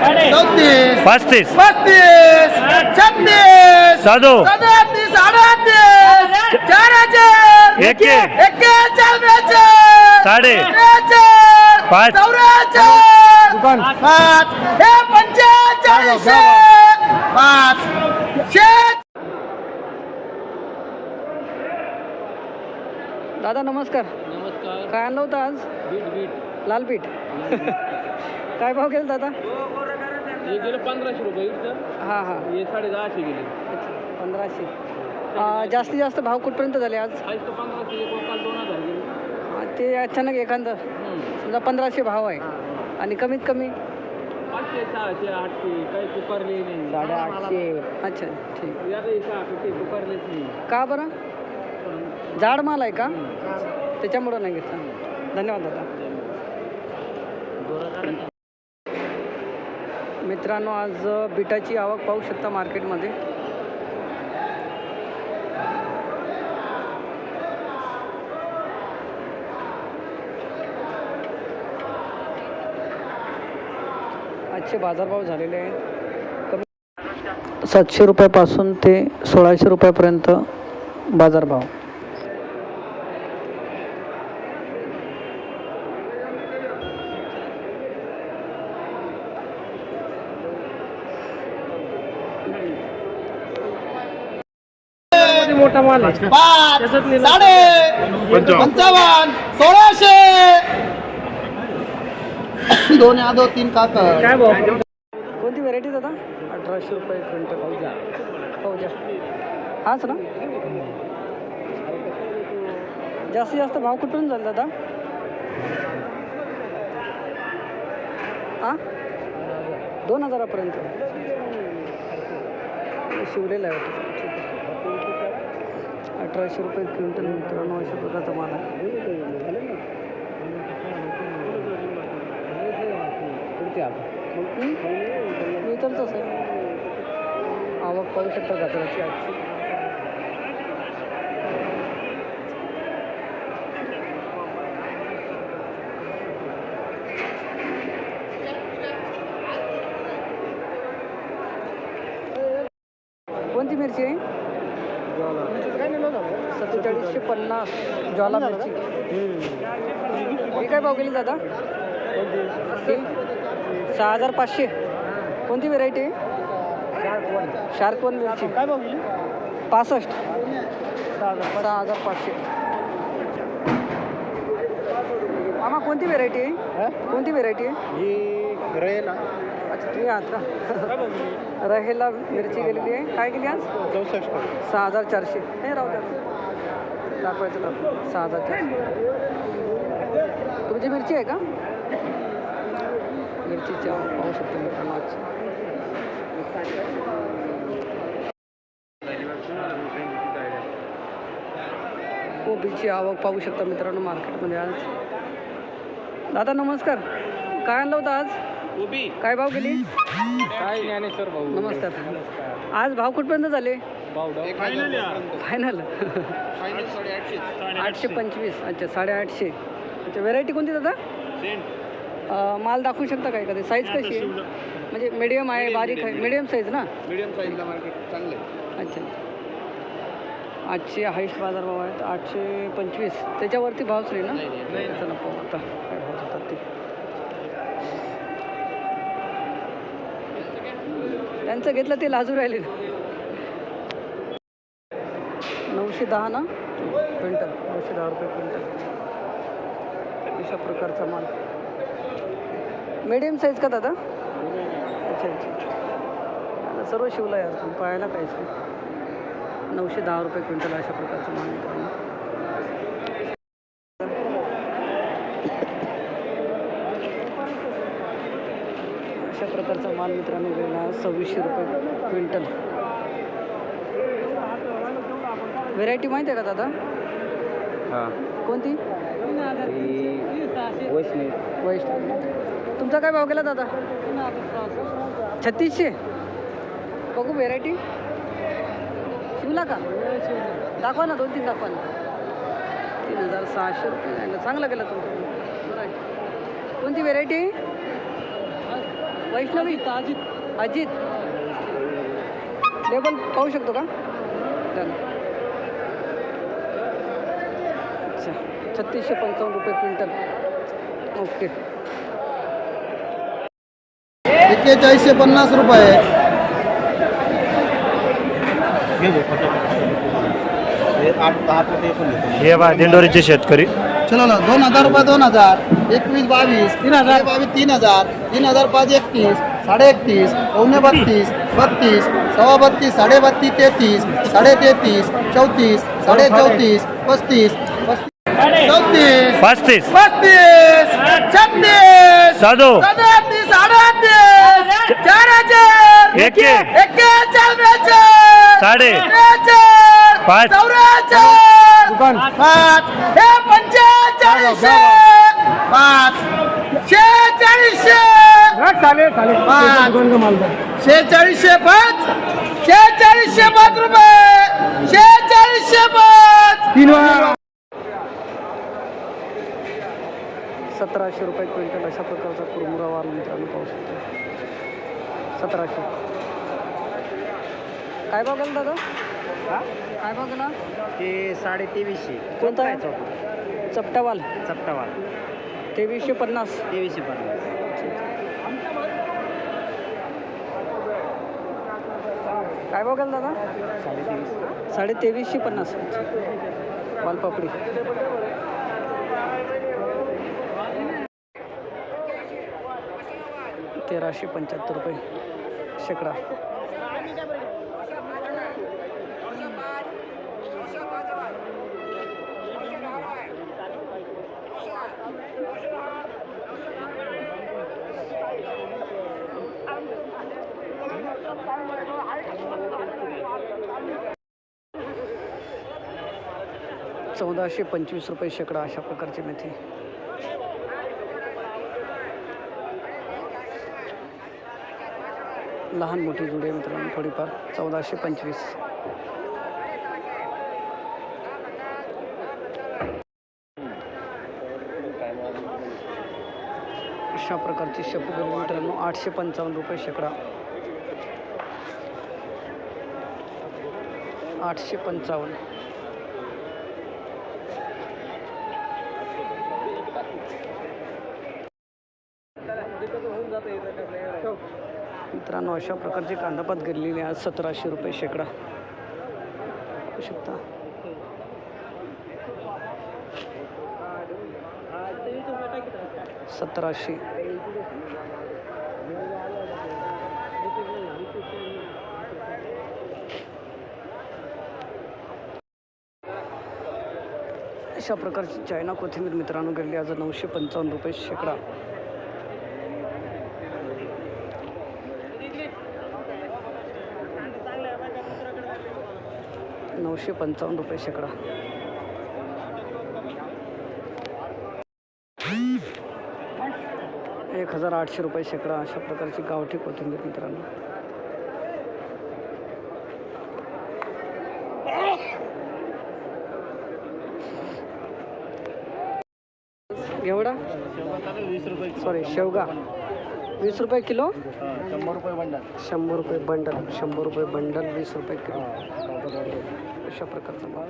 चौतीस. पस्तीस. पस्तीस. छत्तीस. साधू. सदतीस अडतीस. चार हजार एके. एक्केचाळीस बेचाळीस साडे. त्रेचाळीस पाच. चौऱ्याचाळीस पाच. हे पंचेचाळीस पाच. दादा नमस्कार. नमस्कार. काय आणलं होतं आज? Beet beet. लाल पीठ. काय भाव गेला दादा? हे गेलं पंधराशे रुपये इथं. हां हां. हे साडे दहाशे गेले. अच्छा पंधराशे. अं, जास्तीत जास्त भाव कुठपर्यंत झाले आज? आज तर पंधराशे एक काल दोन हजार गेले. अं, ते अचानक एखादं समजा पंधराशे भाव आहे. आणि कमीत कमी? पाचशे सहाशे आठशे काही पुकारले नाही. अच्छा ठीक. आता हे सहा काही पुकारलेच नाही. का बरं? जाड माल आहे का? त्याच्यामुळं नाही घेतला. धन्यवाद दादा. मित्रांनो आज बिटाची आवक पाहू शकता मार्केटमध्ये. आजचे बाजारभाव झालेले आहेत. सातशे रुपयापासून ते सोळाशे रुपयापर्यंत बाजारभाव. मोठा माल आहे. पाच साडे पंचावन्न सोळाशे. दोन यादव तीन काकर काय भाव? कोणती व्हेरायटी दादा? अठराशे रुपये क्विंटल पाऊजा पाऊजा हाच ना? जास्तीत जास्त भाव कुठून झाला दादा? हां? दोन हजारापर्यंत. शिवलेला आहे वाटतं. ठीक आहे. अठराशे रुपये क्विंटल मित्रांनो अशा प्रकारचा माल आहे? मी तर तसं आहे. आवक पाहू शकता गाजराची आजची? कोणती मिरची आहे? सत्तेचाळीसशे पन्नास ज्वाला मिरची. ही काय भाव गेली दादा? ही? सहा हजार पाचशे. कोणती व्हेरायटी आहे? शार्क वन मिरची. काय भाव गेली? पासष्ट. सहा हजार पाचशे. मामा कोणती व्हेरायटी आहे? कोणती व्हेरायटी आहे? अच्छा तुम्ही आहात का रहेला मिरची गेलेली आहे. काय गेली आज? चौसष्ट. सहा हजार चारशे. हे राहू द्या. दाखवायचं दाखव सहा हजार चारशे. तुमची मिरची आहे का? मिरचीची आवक पाहू शकतो मित्रांनो आजची कोबीची आवक पाहू शकता मित्रांनो मार्केटमध्ये आज. दादा नमस्कार. काय आणलं होतं आज? काय भाव गेली काय ज्ञानेश्वर भाऊ? नमस्कार. आज भाव कुठपर्यंत झाले? फायनल आठशे पंचवीस. अच्छा साडेआठशे. अच्छा व्हेरायटी कोणती दादा? अं, माल दाखवू शकता काय कधी साईज कशी? आहे म्हणजे मीडियम आहे बारीक आहे. मीडियम साईज ना? मीडियम साईजला मार्केट चांगलं आहे अच्छा. आठशे हाईस्ट बाजारभाव आहेत. आठशे पंचवीस. त्याच्यावरती भावच नाही ना चला पाहू आता. काय भाव जातात ते. ज्यांचं घेतलं ते लाजू राहिले. नऊशे दहा ना? क्विंटल नऊशे दहा रुपये क्विंटल. अशा प्रकारचा माल. मिडियम साईज का दादा? अच्छा अच्छा सर्व शिवलं यार पण पाहायला पाहिजे नऊशे दहा रुपये क्विंटल अशा प्रकारचं माल अशा प्रकारचा माल मित्रांनो गेला सव्वीसशे रुपये क्विंटल. व्हेरायटी माहिती आहे का दादा? कोणती? वैष्णव. तुमचा काय भाव गेला दादा? छत्तीसशे. बघू व्हेरायटी शिवला का? दाखवा ना दोन तीन दाखवा ना. तीन हजार सहाशे रुपये. चांगला गेला तुमचा. कोणती व्हेरायटी वैष्णवी अजित? लेबल पाहू शकतो का? डन अच्छा छत्तीसशे पंचावन्न रुपये क्विंटल. ओके. एक्केचाळीसशे पन्नास रुपये. हे बा दिंडोरीचे शेतकरी. चलो ना दोन हजार रुपये दोन हजार. एकवीस बावीस. तीन हजार. बावीस तीन हजार. तीन हजार पाच एकतीस. साडे एकतीस. पावणे बत्तीस. बत्तीस. सव्वा बत्तीस साडे बत्तीस तेहतीस. साडे तेहतीस चौतीस. साडे चौतीस पस्तीस. पस्तीस चौतीस. पस्तीस. पस्तीस. छत्तीस. साधू. सदतीस अडतीस. चार हजार एके. साडे. पाच. चौऱ्याचाळीस पाच. हे पंचेचाळीसशे पाच. शेचाळीसशे पाच. शेचाळीसशे पाच. शेचाळीसशे पाच रुपये. शेचाळीसशे पाच. सतराशे रुपये क्विंटल अशा प्रकारचा कुरमुरा वाल मित्रांनो पाहू शकतो. सतराशे. काय भाव गेला काय गेला? ते साडे तेवीसशे कोणता आहे चपटावाल. सप्तावाल तेवीसशे पन्नास. तेवीसशे पन्नास. काय गेला दादा? साडे तेवीसशे पन्नास. वालपापडी तेराशे पंच्याहत्तर रुपये शेकडा. चौदाशे पंचवीस रुपये शेकडा अशा प्रकारची मेथी. लहान मोठी जुडे मित्रांनो थोडीफार चौदाशे पंचवीस. अशा प्रकारची शेपू मित्रांनो आठशे पंचावन्न रुपये शेकडा. आठशे पंचावन्न. मित्रांनो अशा प्रकारची कांदापात गेलेली आज सतराशे रुपये शेकडा. शकता. सतराशे. अशा प्रकारची चायना कोथिंबीर मित्रांनो गेली आज नऊशे पंचावन्न रुपये शेकडा. नऊशे पंचावन्न रुपये शेकडा. एक हजार आठशे रुपये शेकडा अशा प्रकारची गावठी कोथिंबीर मित्रांनो. एवढा? सॉरी शेवगा. वीस रुपये किलो? शंभर रुपये बंडल. शंभर रुपये बंडल शंभर रुपये बंडल वीस रुपये किलो. अशा प्रकारचा भाव.